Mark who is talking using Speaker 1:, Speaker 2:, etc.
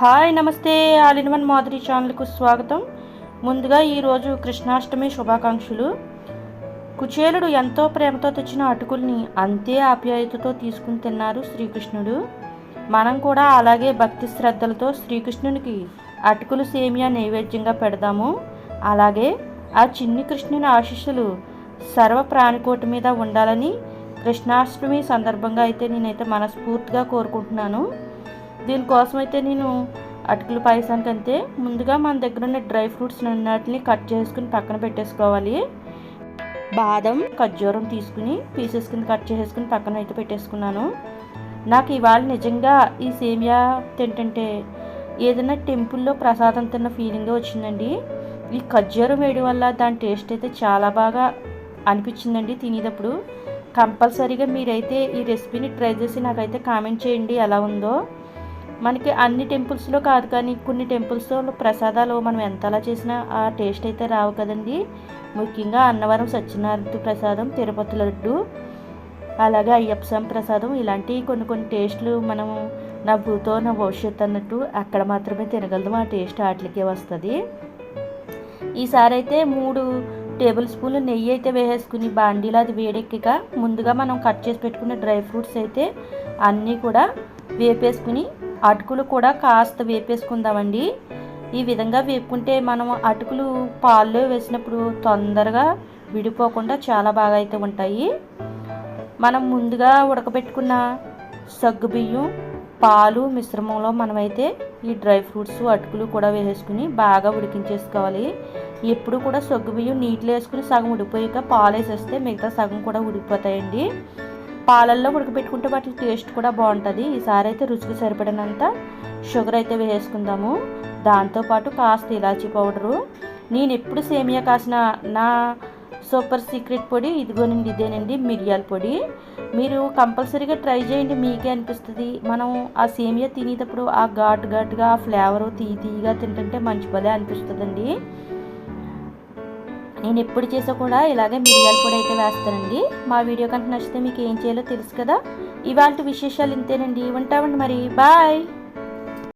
Speaker 1: Hi నమస్తే. All in one Madhuri ఛానల్కు స్వాగతం. ముందుగా ఈరోజు కృష్ణాష్టమి శుభాకాంక్షలు. కుచేలుడు ఎంతో ప్రేమతో తెచ్చిన అటుకుల్ని అంతే ఆప్యాయతతో తీసుకుని తిన్నారు శ్రీకృష్ణుడు. మనం కూడా అలాగే భక్తి శ్రద్ధలతో శ్రీకృష్ణునికి అటుకులు సేమియా నైవేద్యంగా పెడదాము. అలాగే ఆ చిన్ని కృష్ణుని ఆశీస్సులు సర్వ ప్రాణికోటి మీద ఉండాలని కృష్ణాష్టమి సందర్భంగా అయితే నేనైతే మనస్ఫూర్తిగా కోరుకుంటున్నాను. దీనికోసం అయితే నేను అటుకుల పాయసానికి అంతే ముందుగా మన దగ్గర ఉన్న డ్రై ఫ్రూట్స్ అన్నిటిని కట్ చేసుకుని పక్కన పెట్టేసుకోవాలి. బాదం ఖర్జూరం తీసుకుని పీసెస్ కింద కట్ చేసుకుని పక్కన అయితే పెట్టేసుకున్నాను. నాకు ఇవాళ నిజంగా ఈ సేమియా తింటుంటే ఏదైనా టెంపుల్లో ప్రసాదం తిన్న ఫీలింగ్ వచ్చిందండి. ఈ ఖర్జూరం వేయడం వల్ల దాని టేస్ట్ అయితే చాలా బాగా అనిపించిందండి తినేటప్పుడు. కంపల్సరీగా మీరైతే ఈ రెసిపీని ట్రై చేసి నాకైతే కామెంట్ చేయండి ఎలా ఉందో. మనకి అన్ని టెంపుల్స్లో కాదు కానీ కొన్ని టెంపుల్స్లో ప్రసాదాలు మనం ఎంతలా చేసినా ఆ టేస్ట్ అయితే రావు కదండి. ముఖ్యంగా అన్నవరం సత్యనారాయణ ప్రసాదం తిరుపతి లడ్డు అలాగే అయ్యప్ప స్వామి ప్రసాదం ఇలాంటి కొన్ని కొన్ని టేస్ట్లు మనము నా భూతో నా భవిష్యత్తు అన్నట్టు అక్కడ మాత్రమే తినగలదు ఆ టేస్ట్ వాటికే వస్తుంది. ఈసారి అయితే మూడు టేబుల్ స్పూన్లు నెయ్యి అయితే వేసేసుకుని బాండీలో అది వేడెక్కిక ముందుగా మనం కట్ చేసి పెట్టుకున్న డ్రై ఫ్రూట్స్ అయితే అన్నీ కూడా వేపేసుకుని అటుకులు కూడా కాస్త వేపేసుకుందామండి. ఈ విధంగా వేపుకుంటే మనం అటుకులు పాల్లో వేసినప్పుడు తొందరగా విడిపోకుండా చాలా బాగా అయితే ఉంటాయి. మనం ముందుగా ఉడకబెట్టుకున్న సగ్గుబియ్యం పాలు మిశ్రమంలో మనమైతే ఈ డ్రై ఫ్రూట్స్ అటుకులు కూడా వేసేసుకుని బాగా ఉడికించేసుకోవాలి. ఎప్పుడు కూడా సగ్గుబియ్యం నీటిలో వేసుకుని సగం ఉడిపోయాక పాలు వేసేస్తే మిగతా సగం కూడా ఉడికిపోతాయండి. పాలల్లో ఉడకబెట్టుకుంటే వాటి టేస్ట్ కూడా బాగుంటుంది. ఈసారి అయితే రుచికి సరిపడినంత షుగర్ అయితే వేసుకుందాము. దాంతోపాటు కాస్త ఇలాచీ పౌడరు. నేను ఎప్పుడు సేమియా కాసిన నా సూపర్ సీక్రెట్ పొడి ఇదిగోనండి ఇదేనండి మిరియాల పొడి. మీరు కంపల్సరీగా ట్రై చేయండి మీకే అనిపిస్తుంది. మనం ఆ సేమియా తినేటప్పుడు ఆ ఘాటు ఘాటుగా ఆ ఫ్లేవర్ తీ తీయగా తింటుంటే మంచి భలే అనిపిస్తుందండి. నేను ఎప్పుడు చేసా కూడా ఇలాగే మిరియాల పొడి అయితే వేస్తానండి. మా వీడియో కనుక నచ్చితే మీకు ఏం చేయాలో తెలుసు కదా. ఇవాళ విశేషాలు ఇంతేనండి. ఉంటామండి మరి. బాయ్.